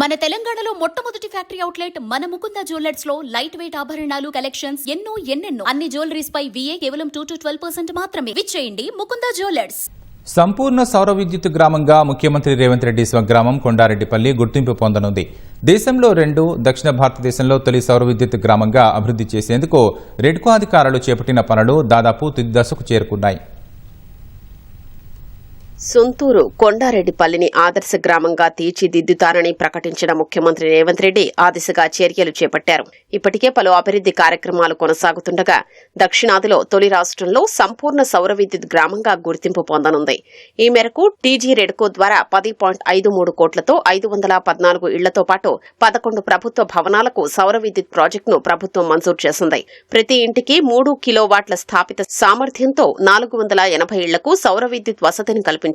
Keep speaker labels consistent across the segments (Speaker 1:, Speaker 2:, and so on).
Speaker 1: మన తెలంగాణలో మొట్టమొదటి ఫ్యాక్టరీ అవుట్లెట్ మన ముకుంద జ్యువెలర్స్లో లైట్ వెయిట్ ఆభరణాలు కలెక్షన్స్ ఎన్నో ఎన్నెన్నో. అన్ని జ్యువెలరీస్ పై విఏ కేవలం టూ టు ట్వెల్వ్ పర్సెంట్ మాత్రమే. విచ్చేయండి ముకుంద జ్యువెలర్స్.
Speaker 2: సంపూర్ణ సౌర విద్యుత్ గ్రామంగా ముఖ్యమంత్రి రేవంత్ రెడ్డి స్వగ్రామం కొండారెడ్డిపల్లి గుర్తింపు పొందనుంది. దేశంలో రెండు దక్షిణ భారతదేశంలో తొలి సౌర విద్యుత్ గ్రామంగా అభివృద్ధి చేసేందుకు రెడ్కో అధికారులు చేపట్టిన పనులు దాదాపు తుది దశకు చేరుకున్నాయి.
Speaker 3: సొంతూరు కొండారెడ్డిపల్లిని ఆదర్శ గ్రామంగా తీర్చిదిద్దుతారని ప్రకటించిన ముఖ్యమంత్రి రేవంత్ రెడ్డి ఆ దిశగా చర్యలు చేపట్టారు. ఇప్పటికే పలు అభివృద్ది కార్యక్రమాలు కొనసాగుతుండగా దక్షిణాదిలో తొలి రాష్ట్రంలో సంపూర్ణ సౌర విద్యుత్ గ్రామంగా గుర్తింపు పొందనుంది. ఈ మేరకు టీజీ రెడ్కో ద్వారా పది పాయింట్ ఐదు మూడు కోట్లతో ఐదు వందల పద్నాలుగు ఇళ్ళతో పాటు పదకొండు ప్రభుత్వ భవనాలకు సౌర విద్యుత్ ప్రాజెక్టును ప్రభుత్వం మంజూరు చేసింది. ప్రతి ఇంటికి మూడు కిలోవాట్ల స్థాపిత సామర్థ్యంతో నాలుగు వందల ఎనభై ఇళ్ళకు సౌర విద్యుత్ వసతిని కల్పించారు.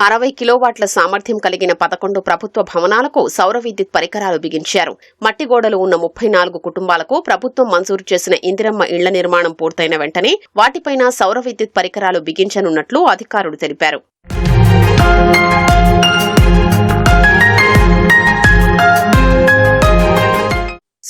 Speaker 3: అరవై కిలోవాట్ల సామర్థ్యం కలిగిన పదకొండు ప్రభుత్వ భవనాలకు సౌర విద్యుత్ పరికరాలు బిగించారు. మట్టి గోడలు ఉన్న ముప్పై నాలుగు కుటుంబాలకు ప్రభుత్వం మంజూరు చేసిన ఇందిరమ్మ ఇళ్ళ నిర్మాణం పూర్తయిన వెంటనే వాటిపైన సౌర విద్యుత్ పరికరాలు బిగించనున్నట్లు అధికారులు తెలిపారు.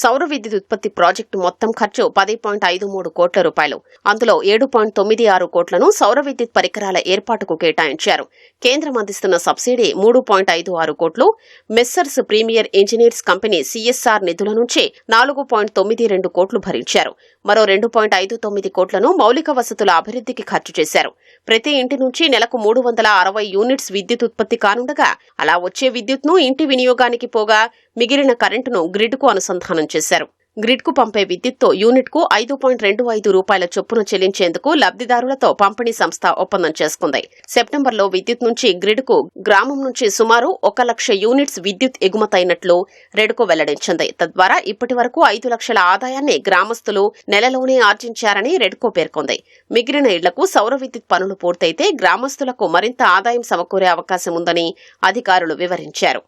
Speaker 3: సౌర విద్యుత్ ఉత్పత్తి ప్రాజెక్టు మొత్తం ఖర్చు పది పాయింట్ ఐదు మూడు కోట్ల రూపాయలు. అందులో ఏడు పాయింట్ తొమ్మిది ఆరు కోట్లను సౌర విద్యుత్ పరికరాల ఏర్పాటుకు కేటాయించారు. కేంద్రం అందిస్తున్న సబ్సిడీ మూడు పాయింట్ ఐదు ఆరు కోట్లు. Messrs premier engineers company CSR నిధుల నుంచి నాలుగు పాయింట్ తొమ్మిది రెండు కోట్లు భరించారు. మరో రెండు పాయింట్ ఐదు తొమ్మిది కోట్లను మౌలిక వసతుల అభివృద్ధికి ఖర్చు చేశారు. ప్రతి ఇంటి నుంచి నెలకు మూడు వందల అరవై యూనిట్స్ విద్యుత్ ఉత్పత్తి కానుండగా అలా వచ్చే విద్యుత్ను ఇంటి వినియోగానికి పోగా మిగిలిన కరెంటును గ్రిడ్కు అనుసంధానం చేశారు. గ్రిడ్కు పంపే విద్యుత్తో యూనిట్కు ఐదు పాయింట్ రెండు ఐదు రూపాయల చొప్పున చెల్లించేందుకు లబ్దిదారులతో పంపిణీ సంస్థ ఒప్పందం చేసుకుంది. సెప్టెంబర్లో విద్యుత్ నుంచి గ్రిడ్కు గ్రామం నుంచి సుమారు ఒక లక్ష యూనిట్స్ విద్యుత్ ఎగుమతైనట్లు రెడ్కో వెల్లడించింది. తద్వారా ఇప్పటి వరకు ఐదు లక్షల ఆదాయాన్ని గ్రామస్తులు నెలలోనే ఆర్జించారని రెడ్కో పేర్కొంది. మిగిలిన ఇళ్ళకు సౌర విద్యుత్ పనులు పూర్తయితే గ్రామస్తులకు మరింత ఆదాయం సమకూరే అవకాశం ఉందని అధికారులు వివరించారు.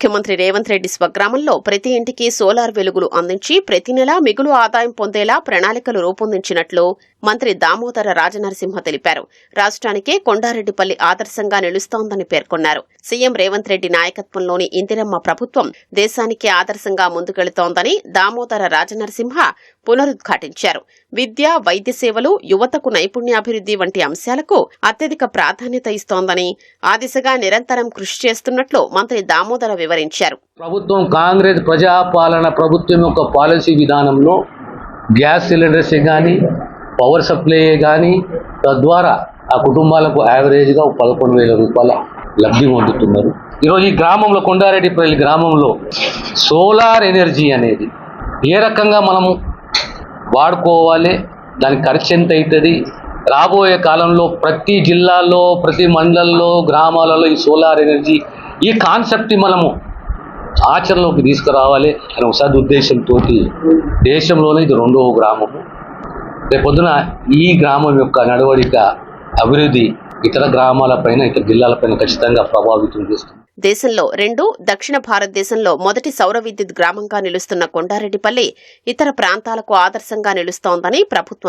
Speaker 3: ముఖ్యమంత్రి రేవంత్ రెడ్డి స్వగ్రామంలో ప్రతి ఇంటికి సోలార్ వెలుగులు అందించి ప్రతి నెలా మిగులు ఆదాయం పొందేలా ప్రణాళికలు రూపొందించినట్లు మంత్రి దామోదర రాజనరసింహ తెలిపారు. రాష్ట్రానికే కొండారెడ్డిపల్లి ఆదర్శంగా నిలుస్తోందని పేర్కొన్నారు. సీఎం రేవంత్ రెడ్డి నాయకత్వంలోని ఇందిరమ్మ ప్రభుత్వం దేశానికే ఆదర్శంగా ముందుకెళుతోందని దామోదర రాజనరసింహ పునరుద్ఘాటించారు. విద్య వైద్య సేవలు యువతకు నైపుణ్యాభివృద్ధి వంటి అంశాలకు అత్యధిక ప్రాధాన్యత ఇస్తోందని ఆ దిశగా నిరంతరం కృషి చేస్తున్నట్లు మంత్రి దామోదర వివరించారు.
Speaker 4: ప్రభుత్వం కాంగ్రెస్ ప్రజాపాలన ప్రభుత్వం యొక్క పాలసీ విధానంలో గ్యాస్ సిలిండర్స్ కానీ పవర్ సప్లై కానీ తద్వారా ఆ కుటుంబాలకు యావరేజ్గా పదకొండు వేల రూపాయల లబ్ధి పొందుతున్నారు. ఈరోజు ఈ గ్రామంలో కొండారెడ్డిపల్లి గ్రామంలో సోలార్ ఎనర్జీ అనేది ఏ రకంగా మనము వాడుకోవాలి దాని ఖర్చు ఎంత అవుతుంది రాబోయే కాలంలో ప్రతి జిల్లాలో ప్రతి మండలంలో గ్రామాలలో ఈ సోలార్ ఎనర్జీ ఈ కాన్సెప్ట్ని మనము ఆచరణలోకి తీసుకురావాలి అనే ఒక సదుద్దేశంతో దేశంలోనే ఇది రెండవ గ్రామము. రేపొద్దున ఈ గ్రామం యొక్క నడవడిక అభివృద్ధి ఇతర గ్రామాలపైన ఇతర జిల్లాలపైన ఖచ్చితంగా ప్రభావితం చేస్తుంది.
Speaker 3: దేశంలో రెండు దక్షిణ భారతదేశంలో మొదటి సౌర విద్యుత్ గ్రామంగా నిలుస్తున్న కొండారెడ్డిపల్లి ఇతర ప్రాంతాలకు ఆదర్శంగా నిలుస్తోందని ప్రభుత్వం